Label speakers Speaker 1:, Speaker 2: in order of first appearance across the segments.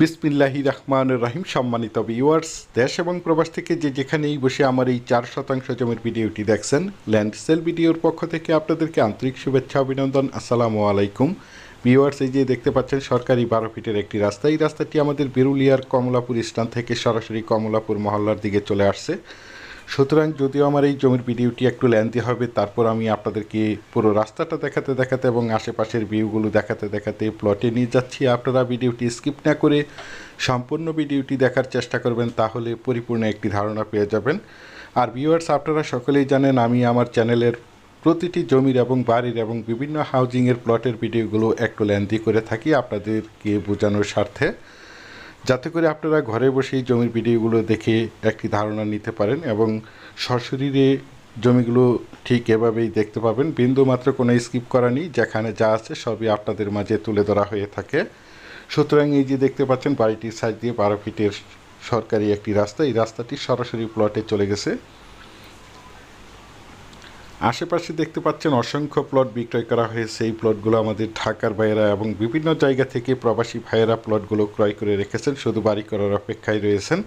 Speaker 1: বিসমিল্লাহি রহমান রাহিম, সম্মানিত ভিউয়ার্স দেশ এবং প্রবাস থেকে যে যেখানেই বসে আমার এই চার শতাংশ জমির ভিডিওটি দেখছেন ল্যান্ড সেল ভিডিওর পক্ষ থেকে আপনাদেরকে আন্তরিক শুভেচ্ছা, অভিনন্দন, আসসালামু আলাইকুম। ভিউয়ার্স এই যে দেখতে পাচ্ছেন, সরকারি বারো ফিটের একটি রাস্তা। এই রাস্তাটি আমাদের বেরুলিয়ার কমলাপুর স্থান থেকে সরাসরি কমলাপুর মহল্লার দিকে চলে আসছে। সুতরাং যদিও আমার এই জমির ভিডিওটি একটু লেন্থি হবে, তারপর আমি আপনাদেরকে পুরো রাস্তাটা দেখাতে দেখাতে এবং আশেপাশের ভিউগুলো দেখাতে দেখাতে প্লটে নিয়ে যাচ্ছি। আপনারা ভিডিওটি স্কিপ না করে সম্পূর্ণ ভিডিওটি দেখার চেষ্টা করবেন, তাহলে পরিপূর্ণ একটি ধারণা পেয়ে যাবেন। আর ভিউয়ার্স আপনারা সকলেই জানেন, আমি আমার চ্যানেলের প্রতিটি জমির এবং বাড়ির এবং বিভিন্ন হাউজিংয়ের প্লটের ভিডিওগুলো একটু লেন্থি করে থাকি আপনাদেরকে বোঝানোর স্বার্থে। যাতে করে আপনারা ঘরে বসেই জমির ভিডিওগুলো দেখে একটি ধারণা নিতে পারেন এবং সশরীরে জমিগুলো ঠিক এভাবেই দেখতে পাবেন। বিন্দু মাত্র কোনো স্কিপ করা নেই, যেখানে যা আছে সবই আপনাদের মাঝে তুলে ধরা হয়ে থাকে। সুতরাং এই যে দেখতে পাচ্ছেন, বাড়িটির সাইড দিয়ে বারো ফিটের সরকারি একটি রাস্তা। এই রাস্তাটি সরাসরি প্লটে চলে গেছে। আশেপাশে দেখতে পাচ্ছেন অসংখ্য প্লট বিক্রয় করা হয়েছে। এই প্লটগুলো আমাদের ঢাকার ভাইয়েরা এবং বিভিন্ন জায়গা থেকে প্রবাসী ভাইয়েরা প্লটগুলো ক্রয় করে রেখেছেন, শুধু বাড়ি করার অপেক্ষায় রয়েছেন।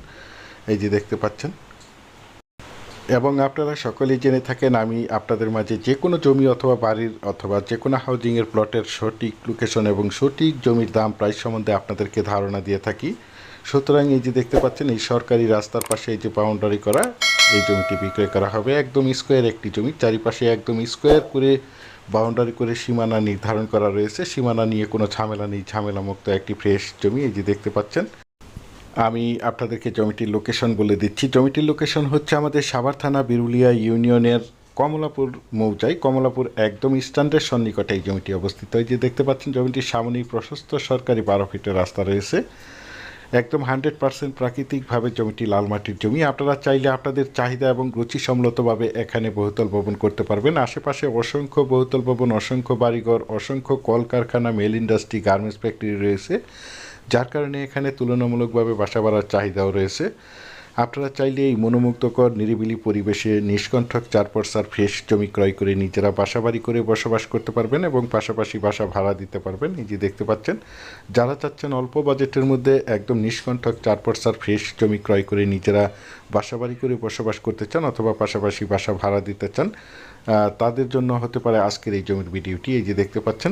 Speaker 1: এই যে দেখতে পাচ্ছেন। এবং আপনারা সকলেই জেনে থাকেন, আমি আপনাদের মাঝে যে কোনো জমি অথবা বাড়ির অথবা যে কোনো হাউজিংয়ের প্লটের সঠিক লোকেশন এবং সঠিক জমির দাম প্রাইস সম্বন্ধে আপনাদেরকে ধারণা দিয়ে থাকি। সুতরাং এই যে দেখতে পাচ্ছেন, এই সরকারি রাস্তার পাশে এই যে বাউন্ডারি করা এই জমিটি বিক্রয় করা হবে। একদম স্কোয়ার একটি জমি। চারিপাশে একদম স্কোয়ার করে বাউন্ডারি করে সীমানা নির্ধারণ করা রয়েছে। সীমানা নিয়ে কোনো ঝামেলা নেই। ঝামেলামুক্ত একটি ফ্রেশ জমি, এই যে দেখতে পাচ্ছেন। আমি আপনাদেরকে জমিটির লোকেশন বলে দিচ্ছি। জমিটির লোকেশন হচ্ছে আমাদের সাভার থানা বিরুলিয়া ইউনিয়নের কমলাপুর মৌজায় কমলাপুর একদম স্ট্যান্ডের সন্নিকটে এই জমিটি অবস্থিত। এই যে দেখতে পাচ্ছেন, জমিটির সামনেই প্রশস্ত সরকারি বারো ফিটের রাস্তা রয়েছে। একদম হান্ড্রেড পার্সেন্ট প্রাকৃতিকভাবে জমিটি লাল মাটির জমি। আপনারা চাইলে আপনাদের চাহিদা এবং রুচিসম্মতভাবে এখানে বহুতল ভবন করতে পারবেন। আশেপাশে অসংখ্য বহুতল ভবন, অসংখ্য বাড়িঘর, অসংখ্য কলকারখানা, মেল ইন্ডাস্ট্রি, গার্মেন্টস ফ্যাক্টরি রয়েছে। যার কারণে এখানে তুলনামূলকভাবে বাসা বাড়ার চাহিদাও রয়েছে। আপনারা চাইলে এই মনোমুগ্ধকর, নিরিবিলি পরিবেশে নিষ্কণ্ঠক চার পরসার ফ্রেশ জমি ক্রয় করে নিজেরা বাসাবাড়ি করে বসবাস করতে পারবেন এবং পাশাপাশি বাসা ভাড়া দিতে পারবেন। এই যে দেখতে পাচ্ছেন, যারা চাচ্ছেন অল্প বাজেটের মধ্যে একদম নিষ্কণ্ঠক চার পরসার ফ্রেশ জমি ক্রয় করে নিজেরা বাসা বাড়ি করে বসবাস করতে চান অথবা পাশাপাশি বাসা ভাড়া দিতে চান তাদের জন্য হতে পারে আজকের এই জমির ভিডিওটি। এই যে দেখতে পাচ্ছেন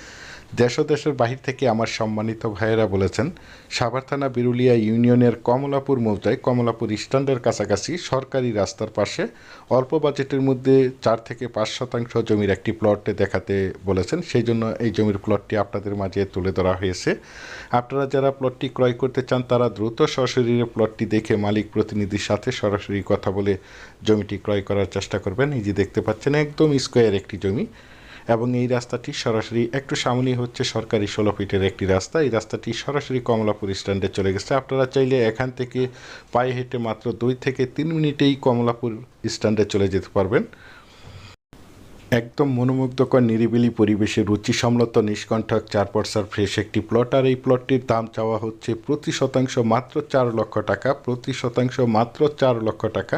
Speaker 1: দেশ ও দেশের বাহির থেকে আমার সম্মানিত ভাইয়েরা বলেছেন, সাভার থানা বিরুলিয়া ইউনিয়নের কমলাপুর মৌজায় কমলাপুর স্ট্যান্ডের কাছাকাছি সরকারি রাস্তার পাশে অল্প বাজেটের মধ্যে চার থেকে পাঁচ শতাংশ জমির একটি প্লটে দেখাতে বলেছেন। সেই জন্য এই জমির প্লটটি আপনাদের মাঝে তুলে ধরা হয়েছে। আপনারা যারা প্লটটি ক্রয় করতে চান, তারা দ্রুত সশরীরে প্লটটি দেখে মালিক প্রতিনিধির সাথে সরাসরি কথা বলে জমিটি ক্রয় করার চেষ্টা করবেন। এই যে দেখতে পাচ্ছেন, একদম স্কোয়ার একটি জমি। এবং এই রাস্তাটি সরাসরি, একটু সামনেই হচ্ছে সরকারি ষোলো ফিটের একটি রাস্তা। এই রাস্তাটি সরাসরি কমলাপুর স্ট্যান্ডে চলে গেছে। আপনারা চাইলে এখান থেকে পায়ে হেঁটে মাত্র দুই থেকে তিন মিনিটেই কমলাপুর স্ট্যান্ডে চলে যেতে পারবেন। একদম মনোমুগ্ধকর, নিরিবিলি পরিবেশে রুচি সম্মত নিষ্কণ্ঠক চার পরসার ফ্রেশ একটি প্লট আর এই প্লটটির দাম চাওয়া হচ্ছে প্রতি শতাংশ মাত্র চার লক্ষ টাকা, প্রতি শতাংশ মাত্র চার লক্ষ টাকা।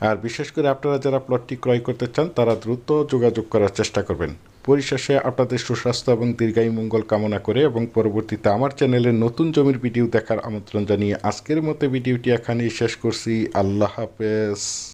Speaker 1: আর বিশেষ করে আপনারা যারা প্লটটি ক্রয় করতে চান, তারা দ্রুত যোগাযোগ করার চেষ্টা করবেন। পরিশেষে আপনাদের সুস্বাস্থ্য এবং দীর্ঘায়ু মঙ্গল কামনা করে এবং পরবর্তীতে আমার চ্যানেলে নতুন জমির ভিডিও দেখার আমন্ত্রণ জানিয়ে আজকের মতো ভিডিওটি এখানেই শেষ করছি। আল্লাহ হাফেজ।